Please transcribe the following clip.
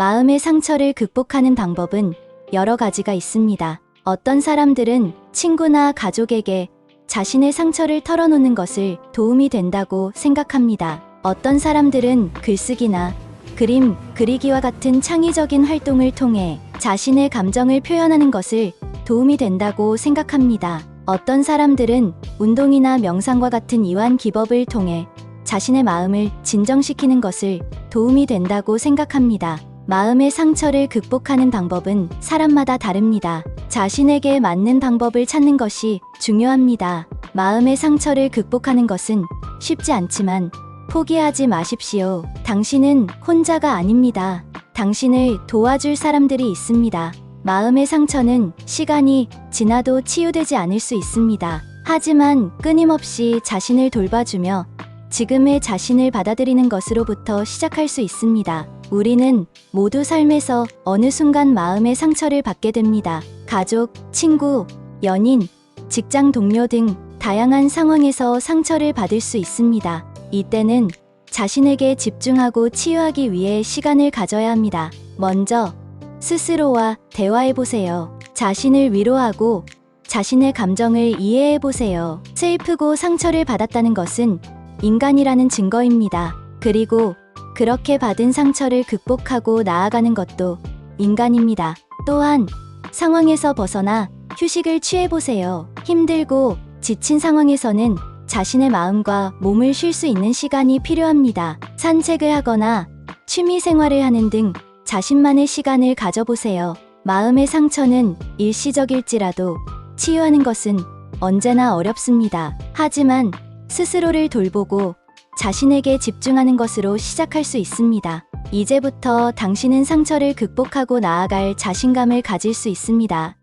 마음의 상처를 극복하는 방법은 여러 가지가 있습니다. 어떤 사람들은 친구나 가족에게 자신의 상처를 털어놓는 것을 도움이 된다고 생각합니다. 어떤 사람들은 글쓰기나 그림, 그리기와 같은 창의적인 활동을 통해 자신의 감정을 표현하는 것을 도움이 된다고 생각합니다. 어떤 사람들은 운동이나 명상과 같은 이완 기법을 통해 자신의 마음을 진정시키는 것을 도움이 된다고 생각합니다. 마음의 상처를 극복하는 방법은 사람마다 다릅니다. 자신에게 맞는 방법을 찾는 것이 중요합니다. 마음의 상처를 극복하는 것은 쉽지 않지만 포기하지 마십시오. 당신은 혼자가 아닙니다. 당신을 도와줄 사람들이 있습니다. 마음의 상처는 시간이 지나도 치유되지 않을 수 있습니다. 하지만 끊임없이 자신을 돌봐주며 지금의 자신을 받아들이는 것으로부터 시작할 수 있습니다. 우리는 모두 삶에서 어느 순간 마음의 상처를 받게 됩니다. 가족, 친구, 연인, 직장 동료 등 다양한 상황에서 상처를 받을 수 있습니다. 이때는 자신에게 집중하고 치유하기 위해 시간을 가져야 합니다. 먼저 스스로와 대화해 보세요. 자신을 위로하고 자신의 감정을 이해해 보세요. 슬프고 상처를 받았다는 것은 인간이라는 증거입니다. 그리고 그렇게 받은 상처를 극복하고 나아가는 것도 인간입니다. 또한 상황에서 벗어나 휴식을 취해 보세요. 힘들고 지친 상황에서는 자신의 마음과 몸을 쉴 수 있는 시간이 필요합니다. 산책을 하거나 취미 생활을 하는 등 자신만의 시간을 가져보세요. 마음의 상처는 일시적일지라도 치유하는 것은 언제나 어렵습니다. 하지만 스스로를 돌보고 자신에게 집중하는 것으로 시작할 수 있습니다. 이제부터 당신은 상처를 극복하고 나아갈 자신감을 가질 수 있습니다.